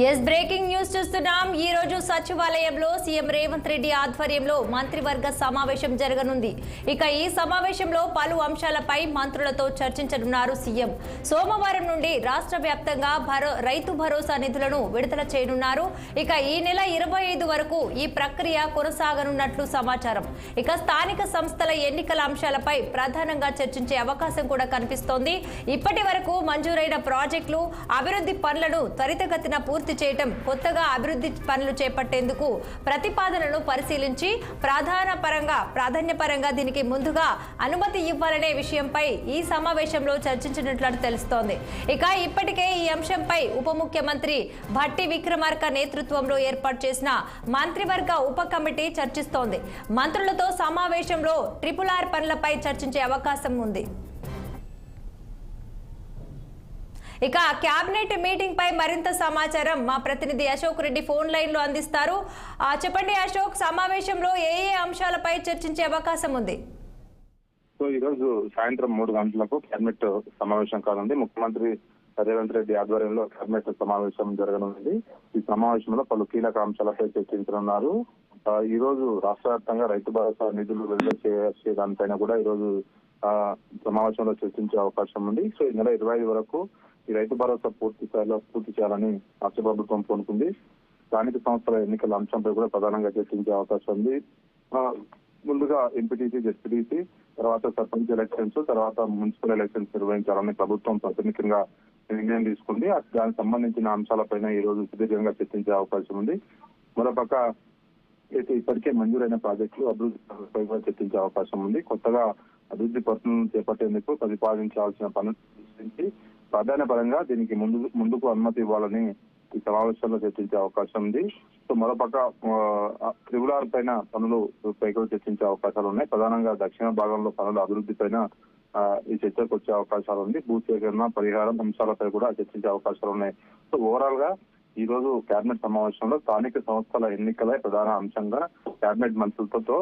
Yes breaking news చూస్తున్నాం. ఈ రోజు సచివాలయంలో సీఎం రేవంత్ రెడ్డి ఆధ్వర్యంలో మంత్రివర్గ సమావేశం జరగనుంది. ఇక ఈ సమావేశంలో పలు అంశాలపై మంత్రులతో చర్చించనున్నారు సీఎం. సోమవారం నుండి రాష్ట్ర వ్యాప్తంగా భరో రైతు భరోసా నిధులను విడుదల చేయనున్నారు. ఇక ఈ నెల ఇరవై ఐదు వరకు ఈ ప్రక్రియ కొనసాగనున్నట్లు సమాచారం. ఇక స్థానిక సంస్థల ఎన్నికల అంశాలపై ప్రధానంగా చర్చించే అవకాశం కూడా కనిపిస్తోంది. ఇప్పటి వరకు మంజూరైన ప్రాజెక్టులు అభివృద్ధి పనులను త్వరితగతిన పూర్తి పూర్తి చేయటం కొత్తగా అభివృద్ధి పనులు చేపట్టేందుకు ప్రతిపాదనను పరిశీలించి ప్రాధాన్య పరంగా ప్రాధాన్యపరంగా దీనికి ముందుగా అనుమతి ఇవ్వాలనే విషయంపై ఈ సమావేశంలో చర్చించినట్లు తెలుస్తోంది. ఇక ఇప్పటికే ఈ అంశంపై ఉప ముఖ్యమంత్రి భట్టి విక్రమార్క నేతృత్వంలో ఏర్పాటు చేసిన మంత్రివర్గ ఉప కమిటీ చర్చిస్తోంది. మంత్రులతో సమావేశంలో ట్రిపుల్ ఆర్ పనులపై చర్చించే అవకాశం ఉంది. ఇక కేబినెట్ మీటింగ్ పై మరింత సమాచారం మా ప్రతినిధి అశోక్ రెడ్డి ఫోన్ లైన్లో అందిస్తారు చెప్పండి అశోక్ సమావేశంలో ఏ ఏ అంశాలపై చర్చించే అవకాశం ఉంది? సో ఈ రోజు సాయంత్రం మూడు గంటలకు కేబినెట్ సమావేశం కానుంది. ముఖ్యమంత్రి రేవంత్ రెడ్డి ఆధ్వర్యంలో కేబినెట్ సమావేశం జరగనుంది. ఈ సమావేశంలో పలు కీలక అంశాలపై చర్చించనున్నారు. ఈ రోజు రాష్ట్ర వ్యాప్తంగా రైతు భరోసా నిధులు విడుదల చేసే దానిపైన కూడా ఈ రోజు సమావేశంలో చర్చించే అవకాశం ఉంది. సో ఈ నెల ఇరవై ఐదు వరకు ఈ రైతు భరోసా పూర్తి స్థాయిలో పూర్తి చేయాలని రాష్ట్ర ప్రభుత్వం కోరుకుంది. స్థానిక సంస్థల ఎన్నికల అంశంపై కూడా ప్రధానంగా చర్చించే అవకాశం ఉంది. ముందుగా ఎంపీటీసీ జెడ్పీటీసీ తర్వాత సర్పంచ్ ఎలక్షన్స్ తర్వాత మున్సిపల్ ఎలక్షన్స్ నిర్వహించాలని ప్రభుత్వం ప్రాథమికంగా నిర్ణయం తీసుకుంది. దానికి సంబంధించిన అంశాలపైన ఈ రోజు సుదీర్ఘంగా చర్చించే అవకాశం ఉంది. మరోపక్క అయితే ఇప్పటికే మంజూరైన ప్రాజెక్టులు అభివృద్ధి కూడా చర్చించే అవకాశం ఉంది. కొత్తగా అభివృద్ధి పనులను చేపట్టేందుకు ప్రతిపాదించాల్సిన పనులు ప్రాధాన్య పరంగా దీనికి ముందు ముందుకు అనుమతి ఇవ్వాలని ఈ సమావేశంలో చర్చించే అవకాశం ఉంది. సో మరోపక్క త్రిపుల్ ఆర్ పైన పనులు పై చర్చించే అవకాశాలు ఉన్నాయి. ప్రధానంగా దక్షిణ భాగంలో పనుల అభివృద్ధి పైన ఈ చర్చకు వచ్చే అవకాశాలు ఉంది. భూ సేకరణ పరిహారం అంశాలపై కూడా చర్చించే అవకాశాలు ఉన్నాయి. సో ఓవరాల్గా ఈ రోజు కేబినెట్ సమావేశంలో స్థానిక సంస్థల ఎన్నికలే ప్రధాన అంశంగా కేబినెట్ మంత్రులతో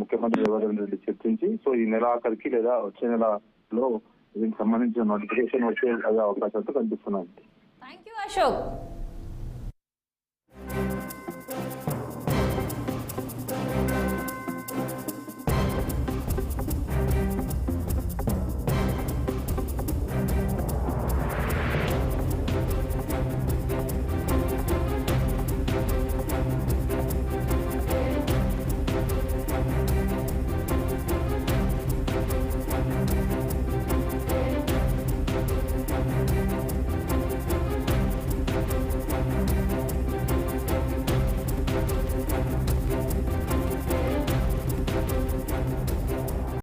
ముఖ్యమంత్రి రేవంత్ రెడ్డి చర్చించి సో ఈ నెల ఆఖరికి లేదా వచ్చే నెలలో దీనికి సంబంధించిన నోటిఫికేషన్ వచ్చే అవకాశాలతో కనిపిస్తున్నాయి. Thank you Ashok